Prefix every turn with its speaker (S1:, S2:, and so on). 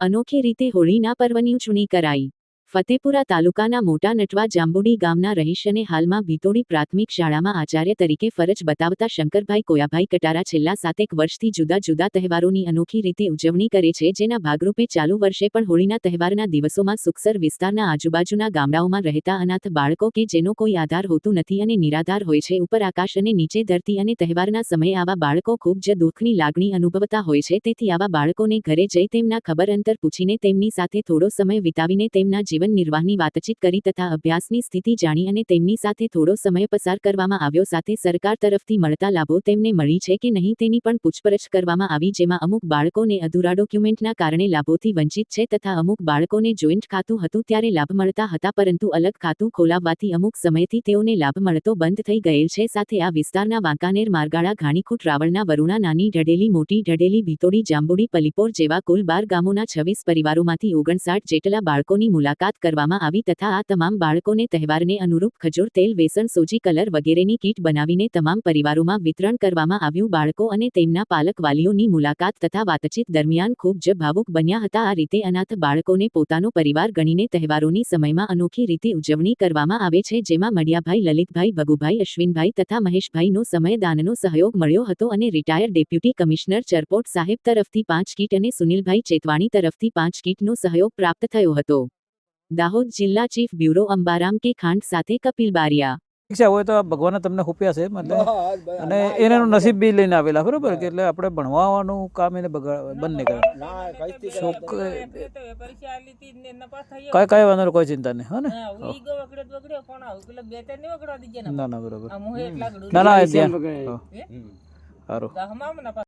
S1: અનોખી રીતે હોળીના પર્વની ઉજવણી કરાઈ. ફતેપુરા તાલુકાના મોટા નટવા જાંબુડી ગામના રહીશ અને હાલમાં ભીતોડી પ્રાથમિક શાળામાં આચાર્ય તરીકે ફરજ બતાવતા શંકરભાઈ કોયાભાઈ કટારા છેલ્લા સાતેક વર્ષથી જુદા જુદા તહેવારોની અનોખી રીતે ઉજવણી કરે છે, જેના ભાગરૂપે ચાલુ વર્ષે પણ હોળીના તહેવારના દિવસોમાં સુખસર વિસ્તારના આજુબાજુના ગામડાઓમાં રહેતા અનાથ બાળકો કે જેનો કોઈ આધાર હોતું નથી અને નિરાધાર હોય છે, ઉપર આકાશ અને નીચે ધરતી અને તહેવારના સમયે આવા બાળકો ખૂબ જ દુઃખની લાગણી અનુભવતા હોય છે, તેથી આવા બાળકોને ઘરે જઈ તેમના ખબર અંતર પૂછીને તેમની સાથે થોડો સમય વિતાવીને તેમના જીવન નિર્વાહની વાતચીત કરી તથા અભ્યાસની સ્થિતિ જાણી અને તેમની સાથે થોડો સમય પસાર કરવામાં આવ્યો સાથે સરકાર તરફથી મળતા લાભો તેમને મળી છે કે નહીં તેની પણ પૂછપરછ કરવામાં આવી જેમાં અમુક બાળકોને અધૂરા ડોક્યુમેન્ટના કારણે લાભોથી વંચિત છે તથા અમુક બાળકોને જોઈન્ટ ખાતું હતું ત્યારે લાભ મળતા હતા પરંતુ અલગ ખાતું ખોલાવવાથી અમુક સમયથી તેઓને લાભ મળતો બંધ થઈ ગયેલ છે સાથે આ વિસ્તારના વાંકાનેર મારગાળા, ઘાણીખૂટ, રાવળના, વરુણા, નાની ઢડેલી, મોટી ઢડેલી, ભીતોડી, જાંબુડી, પલીપોર જેવા કુલ બાર ગામોના છવ્વીસ પરિવારોમાંથી ઓગણસાઠ જેટલા બાળકોની મુલાકાત કરવામાં આવી તથા આ તમામ બાળકોને તહેવારને અનુરૂપ ખજૂર, તેલ વેસણ સોજી, કલર વગેરેની કીટ બનાવીને તમામ પરિવારોમાં વિતરણ કરવામાં આવ્યું. બાળકો અને તેમના પાલક વાલીઓની મુલાકાત તથા વાતચીત દરમિયાન ખૂબ જ ભાવુક બન્યા હતા. આ રીતે અનાથ બાળકોને પોતાનો પરિવાર ગણીને તહેવારોની સમયમાં અનોખી રીતે ઉજવણી કરવામાં આવે છે, જેમાં મડિયાભાઈ, લલિતભાઈ, ભગુભાઈ, અશ્વિનભાઈ તથા મહેશભાઈનો સમયદાનનો સહયોગ મળ્યો હતો અને રિટાયર્ડ ડેપ્યુટી કમિશનર ચરપોટ સાહેબ તરફથી પાંચ કીટ અને સુનિલભાઈ ચેતવાણી તરફથી પાંચ કીટનો સહયોગ પ્રાપ્ત થયો હતો. દાહોદ જિલ્લા ચીફ બ્યુરો અંબારામ કે ખાંડ સાથે કપિલ બારિયા.
S2: હોય તો ભગવાને તમને ખૂપ્યા છે મતલબ અને એનાનું નસીબ બી લઈને આવેલા બરોબર? કે એટલે આપણે ભણવાનું કામ એને બગાડ બંધ નહીં કરે કઈ કઈ વાંધો કોઈ ચિંતા નહીં હો ને? ના ના. બરોબર. ના ના. સારું